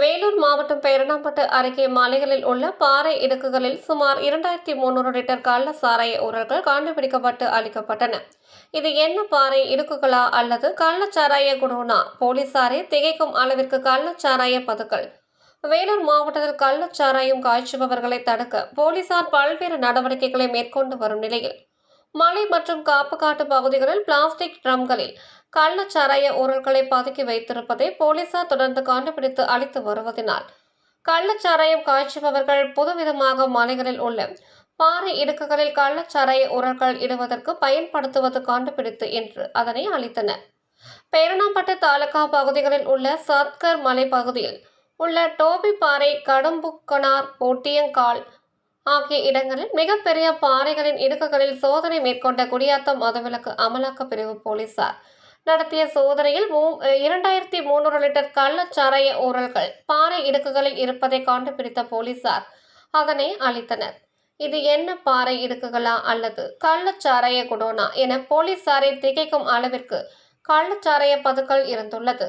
வேலூர் மாவட்டம் பேரணாம்பட்டு அருகே மலைகளில் உள்ள பாறை இடுக்குகளில் சுமார் இரண்டாயிரத்தி முன்னூறு லிட்டர் கள்ள சாராய உரல்கள் கண்டுபிடிக்கப்பட்டு அளிக்கப்பட்டன இது என்ன பாறை இடுக்குகளா அல்லது கள்ளச்சாராய குடோனா? போலீசாரே திகைக்கும் அளவிற்கு கள்ளச்சாராய பதுக்கள் வேலூர் மாவட்டத்தில் கள்ளச்சாராயம் காய்ச்சுபவர்களை தடுக்க போலீசார் பல்வேறு நடவடிக்கைகளை மேற்கொண்டு வரும் நிலையில் மலை மற்றும் காப்புக்காட்டு பகுதிகளில் பிளாஸ்டிக் ட்ரம்களில் கள்ளச்சாராய உரல்களை பதுக்கி வைத்திருப்பதை போலீசார் தொடர்ந்து கண்டுபிடித்து அளித்து வருவதனால் கள்ளச்சாராயம் காய்ச்சுபவர்கள் புதுவிதமாக மலைகளில் உள்ள பாறை இடுக்குகளில் கள்ளச்சாராய உரல்கள் இடுவதற்கு பயன்படுத்துவது கண்டுபிடித்து என்று அதனை அளித்தனர் பேரணாம்பட்டு தாலுகா பகுதிகளில் உள்ள சத்கர் மலைப்பகுதியில் உள்ள டோபி பாறை கடும்புக்கனார் போட்டியங்கால் ஆகிய இடங்களில் மிகப்பெரிய பாறைகளின் இடுக்குகளில் சோதனை மேற்கொண்ட குடியாத்தம் மதுவிலக்கு அமலாக்க பிரிவு போலீசார். நடத்திய சோதனையில் மூ- இரண்டாயிரத்தி முன்னூறு லிட்டர் கள்ளச்சாராய ஊரல்கள் பாறை இடுக்குகளில் இருப்பதை கண்டுபிடித்த போலீசார் அதனை அளித்தனர் இது என்ன பாறை இடுக்குகளா அல்லது கள்ளச்சாராய குடோனா என போலீசாரை திகைக்கும் அளவிற்கு கள்ளச்சாராய பதுக்கல் இருந்துள்ளது.